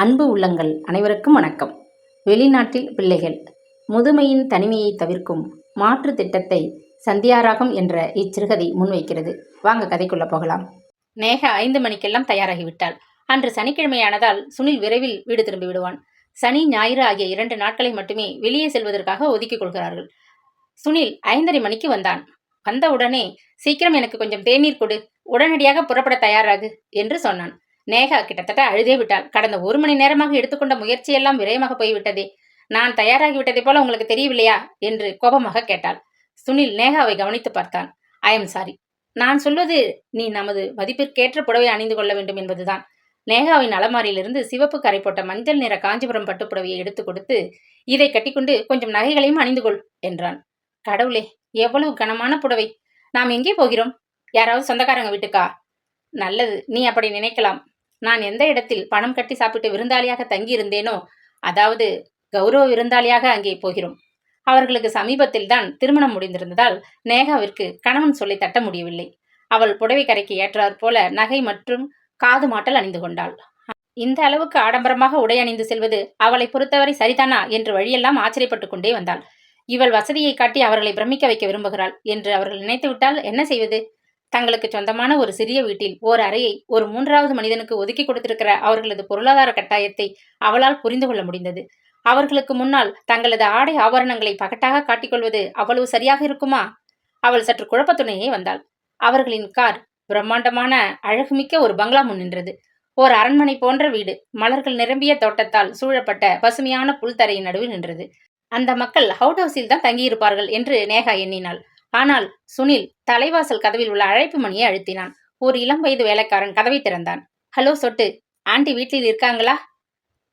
அன்பு உள்ளங்கள் அனைவருக்கும் வணக்கம். வெளிநாட்டில் பிள்ளைகள் முதுமையின் தனிமையை தவிர்க்கும் மாற்று திட்டத்தை சந்தியாராகம் என்ற இச்சிறுகதை முன்வைக்கிறது. வாங்க கதைக்குள்ள போகலாம். நேகா ஐந்து மணிக்கெல்லாம் தயாராகிவிட்டாள். அன்று சனிக்கிழமையானதால் சுனில் விரைவில் வீடு திரும்பி விடுவான். சனி ஞாயிறு ஆகிய இரண்டு நாட்களை மட்டுமே வெளியே செல்வதற்காக ஒதுக்கிக் கொள்கிறார்கள். சுனில் ஐந்தரை மணிக்கு வந்தான். வந்தவுடனே சீக்கிரம் எனக்கு கொஞ்சம் தேநீர் கொடு. உடனடியாக புறப்பட தயாராகு என்று சொன்னான். நேகா கிட்டத்தட்ட அழுதே விட்டாள். கடந்த ஒரு மணி நேரமாக எடுத்துக்கொண்ட முயற்சியெல்லாம் விரயமாக போய்விட்டதே. நான் தயாராகி விட்டதை போல உங்களுக்கு தெரியவில்லையா? என்று கோபமாக கேட்டாள். சுனில் நேகாவை கவனித்து பார்த்தான். ஐ எம் சாரி நான் சொல்வது நீ நமது மதிப்பிற்கேற்ற புடவை அணிந்து கொள்ள வேண்டும் என்பதுதான். நேகாவின் அலமாரியிலிருந்து சிவப்பு கரை போட்ட மஞ்சள் நிற காஞ்சிபுரம் பட்டுப்புடவையை எடுத்து கொடுத்து இதை கட்டிக்கொண்டு கொஞ்சம் நகைகளையும் அணிந்து கொள் என்றான். கடவுளே எவ்வளவு கனமான புடவை. நாம் எங்கே போகிறோம்? யாராவது சொந்தக்காரங்க வீட்டுக்கா? நல்லது. நீ அப்படி நினைக்கலாம். நான் எந்த இடத்தில் பணம் கட்டி சாப்பிட்டு விருந்தாளியாக தங்கியிருந்தேனோ அதாவது கௌரவ விருந்தாளியாக அங்கே போகிறோம். அவர்களுக்கு சமீபத்தில் தான் திருமணம் முடிந்திருந்ததால் நேகாவிற்கு கணவன் சொல்லி தட்ட முடியவில்லை. அவள் புடவை கரைக்கு ஏற்றாற் போல நகை மற்றும் காது மாட்டல் அணிந்து கொண்டாள். இந்த அளவுக்கு ஆடம்பரமாக உடை அணிந்து செல்வது அவளை பொறுத்தவரை சரிதானா என்று வழியெல்லாம் ஆச்சரியப்பட்டு கொண்டே வந்தாள். இவள் வசதியை காட்டி அவர்களை பிரமிக்க வைக்க விரும்புகிறாள் என்று அவர்கள் நினைத்துவிட்டால் என்ன செய்வது? தங்களுக்கு சொந்தமான ஒரு சிறிய வீட்டில் ஓர் அறையை ஒரு மூன்றாவது மனிதனுக்கு ஒதுக்கி கொடுத்திருக்கிற அவர்களது பொருளாதார கட்டாயத்தை அவளால் புரிந்து கொள்ள முடிந்தது. அவர்களுக்கு முன்னால் தங்களது ஆடை ஆபரணங்களை பகட்டாக காட்டிக்கொள்வது அவ்வளவு சரியாக இருக்குமா? அவள் சற்று குழப்பத்துணையே வந்தாள். அவர்களின் கார் பிரம்மாண்டமான அழகுமிக்க ஒரு பங்களா முன் நின்றது. ஓர் அரண்மனை போன்ற வீடு மலர்கள் நிரம்பிய தோட்டத்தால் சூழப்பட்ட பசுமையான புல்தரையின் நடுவில் நின்றது. அந்த மக்கள் ஹவுட் ஹவுஸில் தான் தங்கியிருப்பார்கள் என்று நேகா எண்ணினாள். ஆனால் சுனில் தலைவாசல் கதவில் உள்ள அழைப்பு மணியை அழுத்தினான். ஒரு இளம் வயது வேலைக்காரன் கதவை திறந்தான். ஹலோ சொட்டு ஆண்டி வீட்டில் இருக்காங்களா?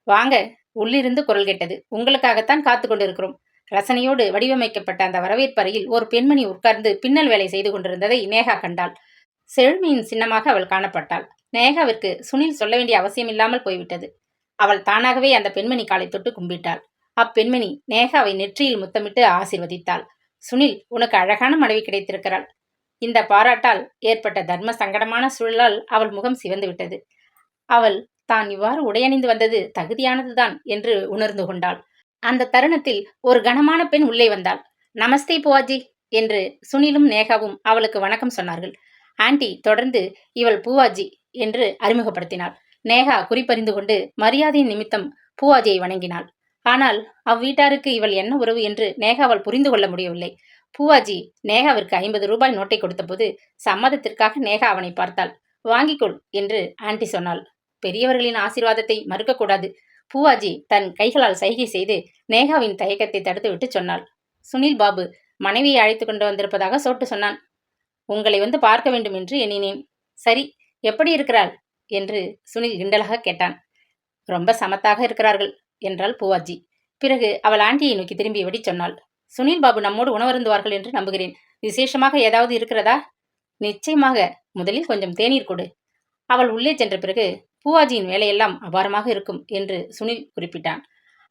வாங்க. உள்ளிருந்து குரல் கேட்டது. உங்களுக்காகத்தான் காத்து கொண்டிருக்கிறோம். ரசனையோடு வடிவமைக்கப்பட்ட அந்த வரவேற்பறையில் ஒரு பெண்மணி உட்கார்ந்து பின்னல் வேலை செய்து கொண்டிருந்ததை நேகா கண்டாள். செழுமையின் சின்னமாக அவள் காணப்பட்டாள். நேகாவிற்கு சுனில் சொல்ல வேண்டிய அவசியம் இல்லாமல் போய்விட்டது. அவள் தானாகவே அந்த பெண்மணி காலை தொட்டு கும்பிட்டாள். அப்பெண்மணி நேகாவை நெற்றியில் முத்தமிட்டு ஆசிர்வதித்தாள். சுனில் உனக்கு அழகான மனைவி கிடைத்திருக்கிறாள். இந்த பாராட்டால் ஏற்பட்ட தர்ம சங்கடமான சூழலால் அவள் முகம் சிவந்து விட்டது. அவள் தான் இவ்வாறு உடையணிந்து வந்தது தகுதியானதுதான் என்று உணர்ந்து கொண்டாள். அந்த தருணத்தில் ஒரு கனமான பெண் உள்ளே வந்தாள். நமஸ்தே பூவாஜி என்று சுனிலும் நேகாவும் அவளுக்கு வணக்கம் சொன்னார்கள். ஆண்டி தொடர்ந்து இவள் பூவாஜி என்று அறிமுகப்படுத்தினாள். நேகா குறிப்பறிந்து கொண்டு மரியாதையின் நிமித்தம் பூவாஜியை வணங்கினாள். ஆனால் அவ்வீட்டாருக்கு இவள் என்ன உறவு என்று நேகாவால் புரிந்து கொள்ள முடியவில்லை. பூவாஜி நேகாவிற்கு ஐம்பது ரூபாய் நோட்டை கொடுத்தபோது சம்மதத்திற்காக நேகா அவனை பார்த்தாள். வாங்கிக்கொள் என்று ஆண்டி சொன்னாள். பெரியவர்களின் ஆசீர்வாதத்தை மறுக்கக்கூடாது. பூவாஜி தன் கைகளால் சைகை செய்து நேகாவின் தயக்கத்தை தடுத்துவிட்டு சொன்னாள். சுனில் பாபு மனைவியை அழைத்து கொண்டு வந்திருப்பதாக சோட்டு சொன்னான். உங்களை வந்து பார்க்க வேண்டும் என்று எண்ணினேன். சரி எப்படி இருக்கிறாள்? என்று சுனில் கிண்டலாக கேட்டான். ரொம்ப சமத்தாக இருக்கிறார்கள். என்றாள் பூவாஜி. பிறகு அவள் ஆண்டியை நோக்கி திரும்பியபடி சொன்னாள். சுனில் பாபு நம்மோடு உணவருந்துவார்கள் என்று நம்புகிறேன். விசேஷமாக ஏதாவது இருக்கிறதா? நிச்சயமாக. முதலில் கொஞ்சம் தேநீர் கொடு. அவள் உள்ளே சென்ற பிறகு பூவாஜியின் வேலையெல்லாம் அபாரமாக இருக்கும் என்று சுனில் குறிப்பிட்டான்.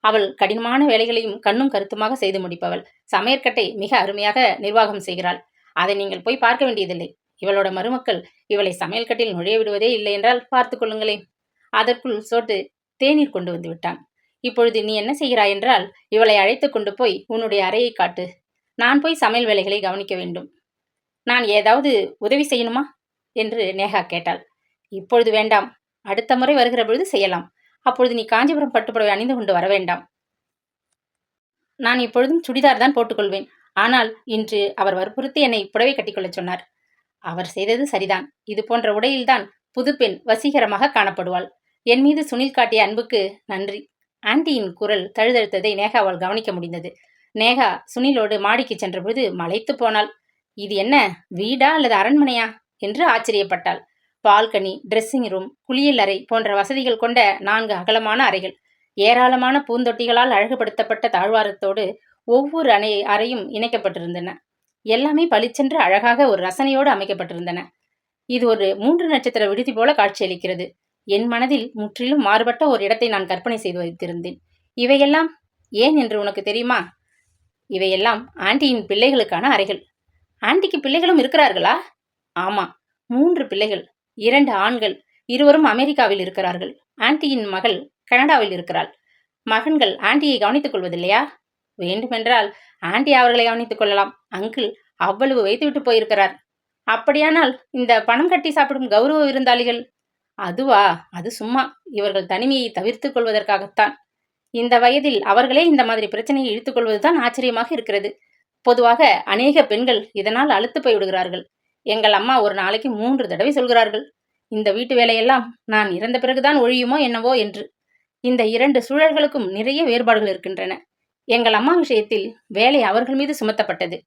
அவள் கடினமான வேலைகளையும் கண்ணும் கருத்துமாக செய்து முடிப்பவள். சமையற்கட்டை மிக அருமையாக நிர்வாகம் செய்கிறாள். அதை நீங்கள் போய் பார்க்க வேண்டியதில்லை. இவளோட மருமக்கள் இவளை சமையல் கட்டில் நுழைய விடுவதே இல்லை என்றால் பார்த்து கொள்ளுங்களேன். அதற்குள் சோட்டு தேநீர் கொண்டு வந்து விட்டான். இப்பொழுது நீ என்ன செய்கிறாய் என்றால் இவளை அழைத்து கொண்டு போய் உன்னுடைய அறையை காட்டு. நான் போய் சமையல் வேலைகளை கவனிக்க வேண்டும். நான் ஏதாவது உதவி செய்யணுமா? என்று நேகா கேட்டாள். இப்பொழுது வேண்டாம். அடுத்த முறை வருகிற பொழுது செய்யலாம். அப்பொழுது நீ காஞ்சிபுரம் பட்டுப்புடவை அணிந்து கொண்டு வர வேண்டாம். நான் இப்பொழுதும் சுடிதார் தான் போட்டுக்கொள்வேன். ஆனால் இன்று அவர் வற்புறுத்தி என்னை புடவை கட்டிக்கொள்ளச் சொன்னார். அவர் செய்தது சரிதான். இது போன்ற உடையில்தான் புதுப்பெண் வசீகரமாக காணப்படுவாள். என் மீது சுனில் காட்டிய அன்புக்கு நன்றி. ஆண்டியின் குரல் தழுதழுத்ததை நேகாவால் கவனிக்க முடிந்தது. நேகா சுனிலோடு மாடிக்கு சென்றபொழுது மலைத்து போனாள். இது என்ன வீடா அல்லது அரண்மனையா? என்று ஆச்சரியப்பட்டாள். பால்கனி ட்ரெஸ்ஸிங் ரூம் குளியல் அறை போன்ற வசதிகள் கொண்ட நான்கு அகலமான அறைகள் ஏராளமான பூந்தொட்டிகளால் அழகுபடுத்தப்பட்ட தாழ்வாரத்தோடு ஒவ்வொரு அணை அறையும் இணைக்கப்பட்டிருந்தன. எல்லாமே பளிச்சென்று அழகாக ஒரு ரசனையோடு அமைக்கப்பட்டிருந்தன. இது ஒரு மூன்று நட்சத்திர விடுதி போல காட்சியளிக்கிறது. என் மனதில் முற்றிலும் மாறுபட்ட ஒரு இடத்தை நான் கற்பனை செய்து வைத்திருந்தேன். இவையெல்லாம் ஏன் என்று உனக்கு தெரியுமா? இவையெல்லாம் ஆண்டியின் பிள்ளைகளுக்கான அறைகள். ஆண்டிக்கு பிள்ளைகளும் இருக்கிறார்களா? ஆமா மூன்று பிள்ளைகள் இரண்டு ஆண்கள் இருவரும் அமெரிக்காவில் இருக்கிறார்கள். ஆண்டியின் மகள் கனடாவில் இருக்கிறாள். மகன்கள் ஆண்டியை கவனித்துக் கொள்வதில்லையா? வேண்டுமென்றால் ஆண்டி அவர்களை கவனித்துக் கொள்ளலாம். அங்கிள் அவ்வளவு வைத்துவிட்டு போயிருக்கிறார். அப்படியானால் இந்த பணம் கட்டி சாப்பிடும் கௌரவ விருந்தாளிகள் அதுவா? அது சும்மா. இவர்கள் தனிமையை தவிர்த்துக் கொள்வதற்காகத்தான். இந்த வயதில் அவர்களே இந்த மாதிரி பிரச்சனையை இழுத்துக்கொள்வதுதான் ஆச்சரியமாக இருக்கிறது. பொதுவாக அநேக பெண்கள் இதனால் அழுத்து போய் விடுகிறார்கள். எங்கள் அம்மா ஒரு நாளைக்கு மூன்று தடவை சொல்கிறார்கள் இந்த வீட்டு வேலையெல்லாம் நான் இறந்த பிறகுதான் ஒழியுமோ என்னவோ என்று. இந்த இரண்டு சூழல்களுக்கும் நிறைய வேறுபாடுகள் இருக்கின்றன. எங்கள் அம்மா விஷயத்தில் வேலை அவர்கள் மீது சுமத்தப்பட்டது.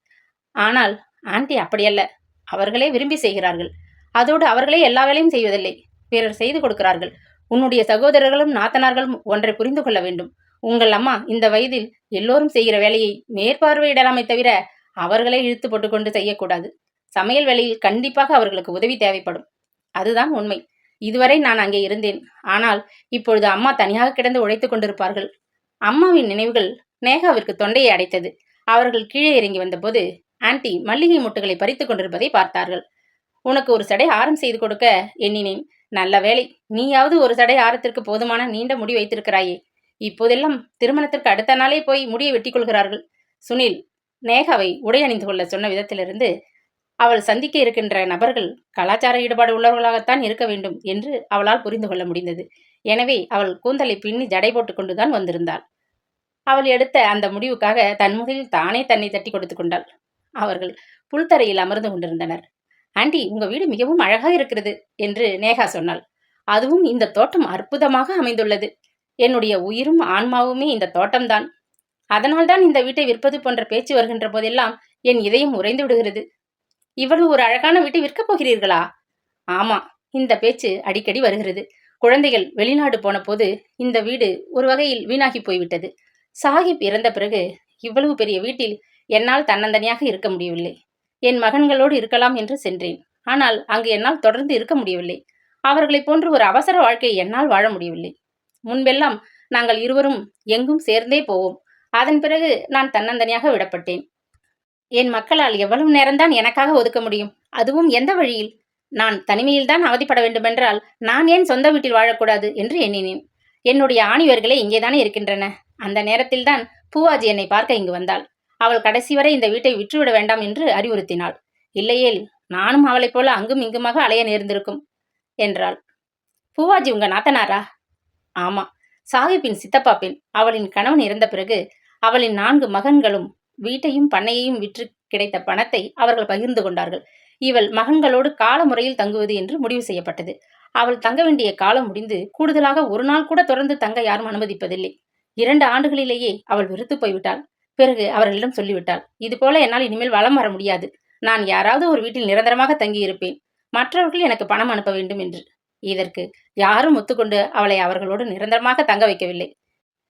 ஆனால் ஆண்டி அப்படியல்ல. அவர்களே விரும்பி செய்கிறார்கள். அதோடு அவர்களே எல்லா வேலையும் செய்வதில்லை. பிறர் செய்து கொடுக்கிறார்கள். உன்னுடைய சகோதரர்களும் நாத்தனார்களும் ஒன்றை புரிந்து கொள்ள வேண்டும். உங்கள் அம்மா இந்த வயதில் எல்லோரும் செய்கிற வேலையை மேற்பார்வையிடலாமே தவிர அவர்களே இழுத்து போட்டுக்கொண்டு செய்யக்கூடாது. சமையல் வேலையில் கண்டிப்பாக அவர்களுக்கு உதவி தேவைப்படும். அதுதான் உண்மை. இதுவரை நான் அங்கே இருந்தேன். ஆனால் இப்பொழுது அம்மா தனியாக கிடந்து உழைத்துக் கொண்டிருப்பார்கள். அம்மாவின் நினைவுகள் நேகாவிற்கு தொண்டையை அடைத்தது. அவர்கள் கீழே இறங்கி வந்தபோது ஆன்டி மல்லிகை முட்டுகளை பறித்துக் கொண்டிருப்பதை பார்த்தார்கள். உனக்கு ஒரு சடை ஆரம் செய்து கொடுக்க எண்ணினேன். நல்ல வேலை நீயாவது ஒரு சடை ஆரத்திற்கு போதுமான நீண்ட முடி வைத்திருக்கிறாயே. இப்போதெல்லாம் திருமணத்திற்கு அடுத்த நாளே போய் முடியை வெட்டிக் கொள்கிறார்கள். சுனில் நேகாவை உடை அணிந்து கொள்ள சொன்ன விதத்திலிருந்து அவள் சந்திக்க இருக்கின்ற நபர்கள் கலாச்சார ஈடுபாடு உள்ளவர்களாகத்தான் இருக்க வேண்டும் என்று அவளால் புரிந்து கொள்ள முடிந்தது. எனவே அவள் கூந்தலை பின்னி ஜடை போட்டு கொண்டுதான் வந்திருந்தாள். அவள் எடுத்த அந்த முடிவுக்காக தன் முதலில் தானே தன்னை தட்டி கொடுத்து கொண்டாள். அவர்கள் புல்தரையில் அமர்ந்து கொண்டிருந்தனர். ஆண்டி உங்க வீடு மிகவும் அழகாக இருக்கிறது என்று நேகா சொன்னாள். அதுவும் இந்த தோட்டம் அற்புதமாக அமைந்துள்ளது. என்னுடைய உயிரும் ஆன்மாவுமே இந்த தோட்டம்தான். அதனால்தான் இந்த வீட்டை விற்பது போன்ற பேச்சு வருகின்ற போதெல்லாம் என் இதயம் உறைந்து விடுகிறது. இவ்வளவு ஒரு அழகான வீட்டை விற்கப் போகிறீர்களா? ஆமா இந்த பேச்சு அடிக்கடி வருகிறது. குழந்தைகள் வெளிநாடு போன போது இந்த வீடு ஒரு வகையில் வீணாகி போய்விட்டது. சாஹிப் இறந்த பிறகு இவ்வளவு பெரிய வீட்டில் என்னால் தன்னந்தனியாக இருக்க முடியவில்லை. என் மகன்களோடு இருக்கலாம் என்று சென்றேன். ஆனால் அங்கு என்னால் தொடர்ந்து இருக்க முடியவில்லை. அவர்களைப் போன்று ஒரு அவசர வாழ்க்கையை என்னால் வாழ முடியவில்லை. முன்பெல்லாம் நாங்கள் இருவரும் எங்கும் சேர்ந்தே போவோம். அதன் பிறகு நான் தன்னந்தனியாக விடப்பட்டேன். என் மக்களால் எவ்வளவு நேரம்தான் எனக்காக ஒதுக்க முடியும்? அதுவும் எந்த வழியில்? நான் தனிமையில்தான் அவதிப்பட வேண்டுமென்றால் நான் ஏன் சொந்த வீட்டில் வாழக்கூடாது என்று எண்ணினேன். என்னுடைய ஆணிவர்களே இங்கேதானே இருக்கின்றன. அந்த நேரத்தில்தான் பூவாஜி என்னை பார்க்க இங்கு வந்தாள். அவள் கடைசி வரை இந்த வீட்டை விற்றுவிட வேண்டாம் என்று அறிவுறுத்தினாள். இல்லையேல் நானும் அவளைப் போல அங்கும் இங்குமாக அலைய நேர்ந்திருக்கும் என்றாள். பூவாஜி உங்க நாத்தனாரா? ஆமா சாஹிப்பின் சித்தப்பா பெண். அவளின் கணவன் இறந்த பிறகு அவளின் நான்கு மகன்களும் வீட்டையும் பண்ணையையும் விற்று கிடைத்த பணத்தை அவர்கள் பகிர்ந்து கொண்டார்கள். இவள் மகன்களோடு கால முறையில் தங்குவது என்று முடிவு செய்யப்பட்டது. அவள் தங்க வேண்டிய காலம் முடிந்து கூடுதலாக ஒரு நாள் கூட தொடர்ந்து தங்க யாரும் அனுமதிப்பதில்லை. இரண்டு ஆண்டுகளிலேயே அவள் வெறுத்து போய்விட்டாள். பிறகு அவர்களிடம் சொல்லிவிட்டாள் இதுபோல என்னால் இனிமேல் வளம் வர முடியாது. நான் யாராவது ஒரு வீட்டில் நிரந்தரமாக தங்கியிருப்பேன். மற்றவர்கள் எனக்கு பணம் அனுப்ப வேண்டும் என்று. இதற்கு யாரும் ஒத்துக்கொண்டு அவளை அவர்களோடு நிரந்தரமாக தங்க வைக்கவில்லை.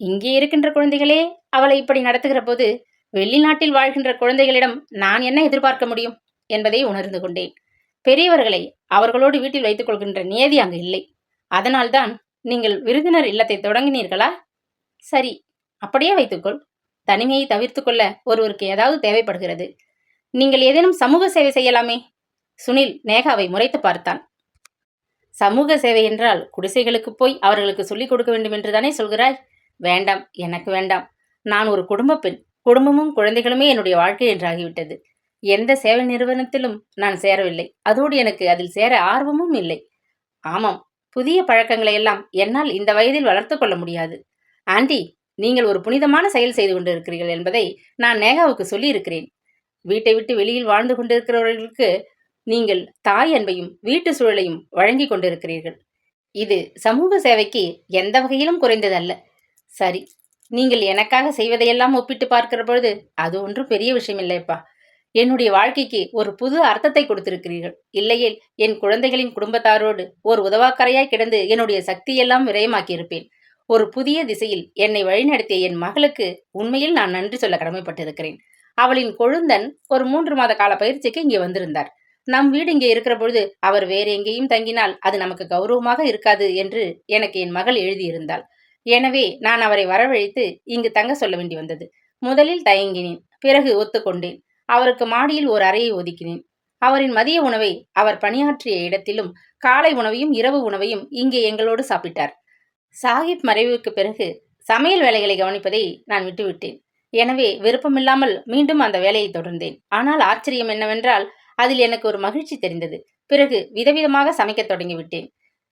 இங்கே இருக்கின்ற குழந்தைகளே அவளை இப்படி நடத்துகிற போது வெளிநாட்டில் வாழ்கின்ற குழந்தைகளிடம் நான் என்ன எதிர்பார்க்க முடியும்? என்பதை உணர்ந்து கொண்டேன். பெரியவர்களை அவர்களோடு வீட்டில் வைத்துக் கொள்கின்ற நியதி அங்கு இல்லை. அதனால்தான் நீங்கள் விருந்தினர் இல்லத்தை தொடங்கினீர்களா? சரி அப்படியே வைத்துக்கொள் தனிமையை தவிர்த்து கொள்ள ஒருவருக்கு ஏதாவது தேவைப்படுகிறது. நீங்கள் ஏதேனும் சமூக சேவை செய்யலாமே? சுனில் நேகாவை முறைத்து பார்த்தான். சமூக சேவை என்றால் குடிசைகளுக்கு போய் அவர்களுக்கு சொல்லிக் கொடுக்க வேண்டும் என்று தானே சொல்கிறாய்? வேண்டாம் எனக்கு வேண்டாம். நான் ஒரு குடும்ப பெண். குடும்பமும் குழந்தைகளுமே என்னுடைய வாழ்க்கை என்றாகிவிட்டது. எந்த சேவை நிறுவனத்திலும் நான் சேரவில்லை. அதோடு எனக்கு அதில் சேர ஆர்வமும் இல்லை. ஆமாம் புதிய பழக்கங்களை எல்லாம் என்னால் இந்த வயதில் வளர்த்து கொள்ள முடியாது. ஆண்டி நீங்கள் ஒரு புனிதமான செயல் செய்து கொண்டிருக்கிறீர்கள் என்பதை நான் நேகாவுக்கு சொல்லியிருக்கிறேன். வீட்டை விட்டு வெளியில் வாழ்ந்து கொண்டிருக்கிறவர்களுக்கு நீங்கள் தாய் அன்பையும் வீட்டு சூழலையும் வழங்கி கொண்டிருக்கிறீர்கள். இது சமூக சேவைக்கு எந்த வகையிலும் குறைந்ததல்ல. சரி நீங்கள் எனக்காக செய்வதையெல்லாம் ஒப்பிட்டு பார்க்கிற பொழுது அது ஒன்றும் பெரிய விஷயம் இல்லைப்பா என்னுடைய வாழ்க்கைக்கு ஒரு புது அர்த்தத்தை கொடுத்திருக்கிறீர்கள். இல்லையேல் என் குழந்தைகளின் குடும்பத்தாரோடு ஒரு உதவாக்கரையாய் கிடந்து என்னுடைய சக்தியெல்லாம் விரயமாக்கியிருப்பேன். ஒரு புதிய திசையில் என்னை வழிநடத்திய என் மகளுக்கு உண்மையில் நான் நன்றி சொல்ல கடமைப்பட்டிருக்கிறேன். அவளின் கொழுந்தன் ஒரு மூன்று மாத கால பயிற்சிக்கு இங்கே வந்திருந்தார். நம் வீடு இங்கே இருக்கிற பொழுது அவர் வேறு எங்கேயும் தங்கினால் அது நமக்கு கௌரவமாக இருக்காது என்று எனக்கு என் மகள் எழுதியிருந்தாள். எனவே நான் அவரை வரவழைத்து இங்கு தங்க சொல்ல வேண்டி வந்தது. முதலில் தயங்கினேன் பிறகு ஒத்துக்கொண்டேன். அவருக்கு மாடியில் ஒரு அறையை ஒதுக்கினேன். அவரின் மதிய உணவை அவர் பணியாற்றிய இடத்திலும் காலை உணவையும் இரவு உணவையும் இங்கே எங்களோடு சாப்பிட்டார். சாஹிப் மறைவுக்கு பிறகு சமையல் வேலைகளை கவனிப்பதை நான் விட்டுவிட்டேன். எனவே விருப்பமில்லாமல் மீண்டும் அந்த வேலையை தொடர்ந்தேன். ஆனால் ஆச்சரியம் என்னவென்றால் அதில் எனக்கு ஒரு மகிழ்ச்சி தெரிந்தது. பிறகு விதவிதமாக சமைக்கத் தொடங்கிவிட்டேன்.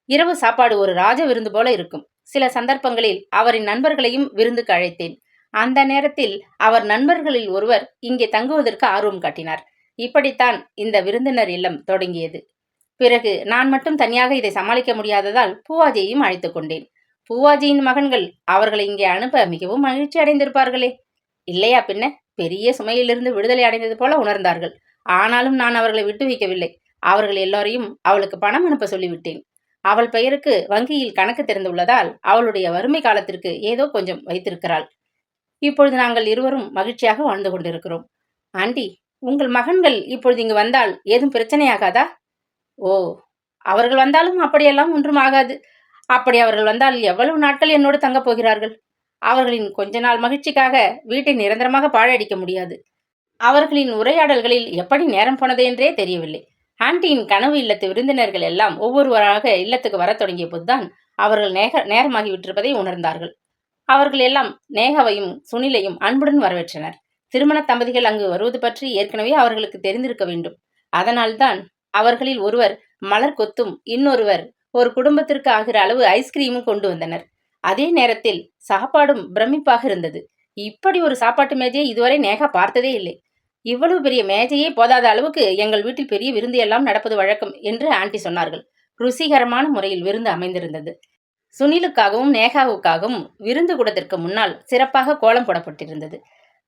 இரவு சாப்பாடு ஒரு ராஜ விருந்து போல இருக்கும். சில சந்தர்ப்பங்களில் அவரின் நண்பர்களையும் விருந்துக்கு அழைத்தேன். அந்த நேரத்தில் அவர் நண்பர்களில் ஒருவர் இங்கே தங்குவதற்கு ஆர்வம் காட்டினார். இப்படித்தான் இந்த விருந்தினர் இல்லம் தொடங்கியது. பிறகு நான் மட்டும் தனியாக இதை சமாளிக்க முடியாததால் பூவாஜியையும் அழைத்து கொண்டேன். பூவாஜியின் மகன்கள் அவர்களை இங்கே அனுப்ப மிகவும் மகிழ்ச்சி அடைந்திருப்பார்களே. இல்லையா பின்ன? பெரிய சுமையிலிருந்து விடுதலை அடைந்தது போல உணர்ந்தார்கள். ஆனாலும் நான் அவர்களை விட்டு வைக்கவில்லை. அவர்கள் எல்லோரையும் அவளுக்கு பணம் அனுப்ப சொல்லிவிட்டேன். அவள் பெயருக்கு வங்கியில் கணக்கு திறந்துள்ளதால் அவளுடைய வறுமை காலத்திற்கு ஏதோ கொஞ்சம் வைத்திருக்கிறாள். இப்பொழுது நாங்கள் இருவரும் மகிழ்ச்சியாக வாழ்ந்து கொண்டிருக்கிறோம். ஆண்டி உங்கள் மகன்கள் இப்பொழுது இங்கு வந்தால் ஏதும் பிரச்சனையாகாதா? ஓ அவர்கள் வந்தாலும் அப்படியெல்லாம் ஒன்றும் ஆகாது. அப்படி அவர்கள் வந்தால் எவ்வளவு நாட்கள் என்னோடு தங்கப் போகிறார்கள்? அவர்களின் கொஞ்ச நாள் மகிழ்ச்சிக்காக வீட்டை நிரந்தரமாக பாழடிக்க முடியாது. அவர்களின் உரையாடல்களில் எப்படி நேரம் போனது என்றே தெரியவில்லை. ஆண்டியின் கனவு இல்லத்து விருந்தினர்கள் எல்லாம் ஒவ்வொருவராக இல்லத்துக்கு வரத் தொடங்கிய போதுதான் அவர்கள் நேக நேரமாகி விட்டிருப்பதை உணர்ந்தார்கள். அவர்கள் எல்லாம் நேகாவையும் சுனிலையும் அன்புடன் வரவேற்றனர். திருமண தம்பதிகள் அங்கு வருவது பற்றி ஏற்கனவே அவர்களுக்கு தெரிந்திருக்க வேண்டும். அதனால்தான் அவர்களில் ஒருவர் மலர் கொத்தும் இன்னொருவர் ஒரு குடும்பத்திற்கு ஆகிற அளவு ஐஸ்கிரீமும் கொண்டு வந்தனர். அதே நேரத்தில் சாப்பாடும் பிரமிப்பாக இருந்தது. இப்படி ஒரு சாப்பாட்டு மேஜையை இதுவரை நேகா பார்த்ததே இல்லை. இவ்வளவு பெரிய மேஜையே போதாத அளவுக்கு எங்கள் வீட்டில் பெரிய விருந்து எல்லாம் நடப்பது வழக்கம் என்று ஆண்டி சொன்னார்கள். ருசிகரமான முறையில் விருந்து அமைந்திருந்தது. சுனிலுக்காகவும் நேகாவுக்காகவும் விருந்து கூடத்திற்கு முன்னால் சிறப்பாக கோலம் போடப்பட்டிருந்தது.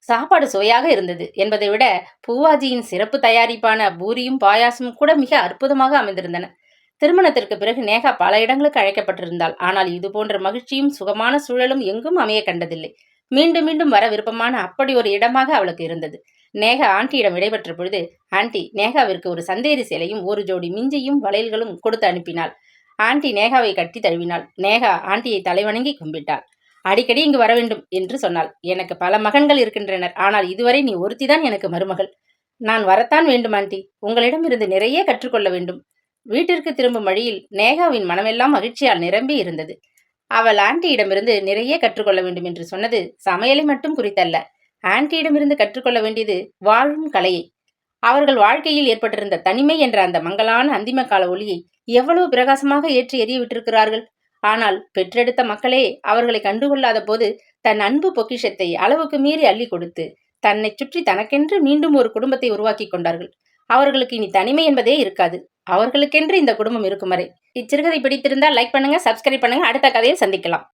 சாப்பாடு சுவையாக இருந்தது என்பதை விட பூவாஜியின் சிறப்பு தயாரிப்பான பூரியும் பாயாசமும் கூட மிக அற்புதமாக அமைந்திருந்தன. திருமணத்திற்கு பிறகு நேகா பல இடங்களுக்கு அழைக்கப்பட்டிருந்தாள். ஆனால் இது போன்ற மகிழ்ச்சியும் சுகமான சூழலும் எங்கும் அமைய கண்டதில்லை. மீண்டும் மீண்டும் வர விருப்பமான அப்படி ஒரு இடமாக அவளுக்கு இருந்தது. நேகா ஆண்டியிடம் விடைபெற்ற பொழுது ஆண்டி நேகாவிற்கு ஒரு சந்தேரி சேலையும் ஒரு ஜோடி மிஞ்சியும் வளையல்களும் கொடுத்து அனுப்பினாள் ஆண்டி நேகாவை கட்டி தழுவினாள். நேகா ஆண்டியை தலைவணங்கி கும்பிட்டாள். அடிக்கடி இங்கு வர வேண்டும் என்று சொன்னாள். எனக்கு பல மகன்கள் இருக்கின்றனர். ஆனால் இதுவரை நீ ஒருத்திதான் எனக்கு மருமகள். நான் வரத்தான் வேண்டும் ஆண்டி. உங்களிடம் இருந்து நிறைய கற்றுக்கொள்ள வேண்டும். வீட்டிற்கு திரும்பும் வழியில் நேகாவின் மனமெல்லாம் மகிழ்ச்சியால் நிரம்பி இருந்தது. அவள் ஆண்டியிடமிருந்து நிறைய கற்றுக்கொள்ள வேண்டும் என்று சொன்னது சமையலை மட்டும் குறித்தல்ல. ஆண்டியிடமிருந்து கற்றுக்கொள்ள வேண்டியது வாழும் கலையை. அவர்கள் வாழ்க்கையில் ஏற்பட்டிருந்த தனிமை என்ற அந்த மங்களான அந்திம கால ஒளியை எவ்வளவு பிரகாசமாக ஏற்றி எறிய விட்டிருக்கிறார்கள் ஆனால் பெற்றெடுத்த மக்களே அவர்களை கண்டுகொள்ளாத போது தன் அன்பு பொக்கிஷத்தை அளவுக்கு மீறி அள்ளி கொடுத்து தன்னை சுற்றி தனக்கென்று மீண்டும் ஒரு குடும்பத்தை உருவாக்கி கொண்டார்கள். அவர்களுக்கு இனி தனிமை என்பதே இருக்காது. அவர்களுக்கென்று இந்த குடும்பம் இருக்கும் வரை. இச்சிறுகதை பிடித்திருந்தால் லைக் பண்ணுங்க சப்ஸ்கிரைப் பண்ணுங்க. அடுத்த கதையை சந்திக்கலாம்.